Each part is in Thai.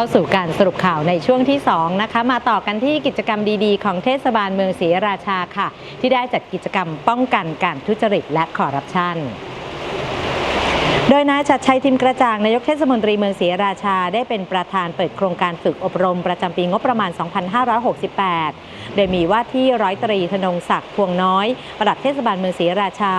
เข้าสู่การสรุปข่าวในช่วงที่ 2 นะคะ มาต่อกันที่กิจกรรมดีๆ ของเทศบาลเมืองศรีราชาค่ะ ที่ได้จัดกิจกรรมป้องกันการทุจริตและคอร์รัปชันโดยนายชัดชัยทิมกระจ่างนายกเทศมนตรีเมืองศรีราชาได้เป็นประธานเปิดโครงการฝึกอบรมประจำปีงบประมาณ 2568โดยมีว่าที่ร้อยตรีธนงศักดิ์พวงน้อยปลัดเทศบาลเมืองศรีราชา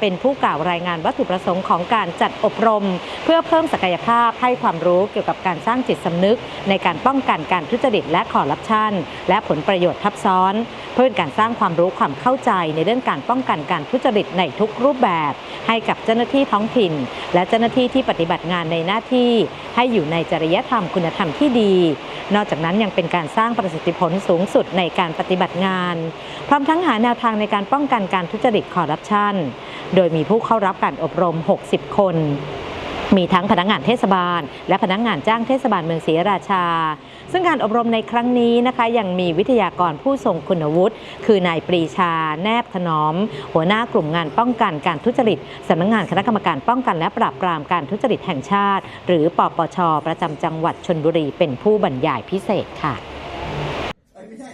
เป็นผู้กล่าวรายงานวัตถุประสงค์ของการจัดอบรม เพื่อเพิ่มศักยภาพให้ความรู้เกี่ยวกับการสร้างจิตสำนึก ในการป้องกันการทุจริตและคอร์รัปชันและผลประโยชน์ทับซ้อน เพื่อการสร้างความรู้ความเข้าใจในเรื่องการป้องกันการทุจริตในทุกรูปแบบ ให้กับเจ้าหน้าที่ท้องถิ่น และเจ้าหน้าที่ที่ปฏิบัติงานในหน้าที่ ให้อยู่ในจริยธรรมคุณธรรมที่ดี นอกจากนั้นยังเป็นการสร้างประสิทธิผลสูงสุดในการปฏิบัติงาน พร้อมทั้งหาแนวทางในการป้องกันการทุจริตคอร์รัปชัน โดยมีผู้เข้ารับการอบรม 60 คน มีทั้งพนักงานเทศบาล และพนักงานจ้างเทศบาลเมืองศรีราชา ซึ่งการอบรมในครั้งนี้นะคะ ยังมีวิทยากรผู้ทรงคุณวุฒิคือนายปรีชา แนบถนอม หัวหน้ากลุ่มงานป้องกันการทุจริตสำนักงานคณะกรรมการป้องกันและปราบปรามการทุจริตแห่งชาติ หรือปปชประจำจังหวัดชนบุรีเป็นผู้บรรยายพิเศษค่ะไม่ใช่